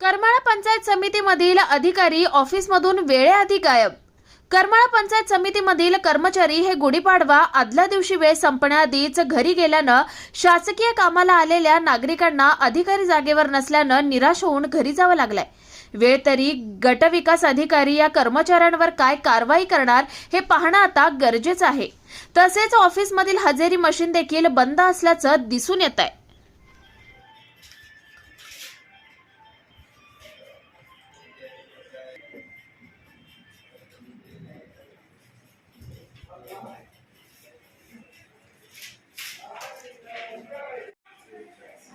करमाळा पंचायत समितीमधील अधिकारी ऑफिसमधून वेळेआधी गायब. करमाळा पंचायत समितीमधील कर्मचारी हे गुढीपाडवा आदल्या दिवशी वेळ संपण्याआधीच घरी गेल्यानं शासकीय कामाला आलेल्या नागरिकांना अधिकारी जागेवर नसल्यानं निराश होऊन घरी जावं लागलंय. वेळ तरी गटविकास अधिकारी या कर्मचाऱ्यांवर काय कारवाई करणार हे पाहणं आता गरजेचं आहे. तसेच ऑफिसमधील हजेरी मशीन देखील बंद असल्याचं दिसून येत आहे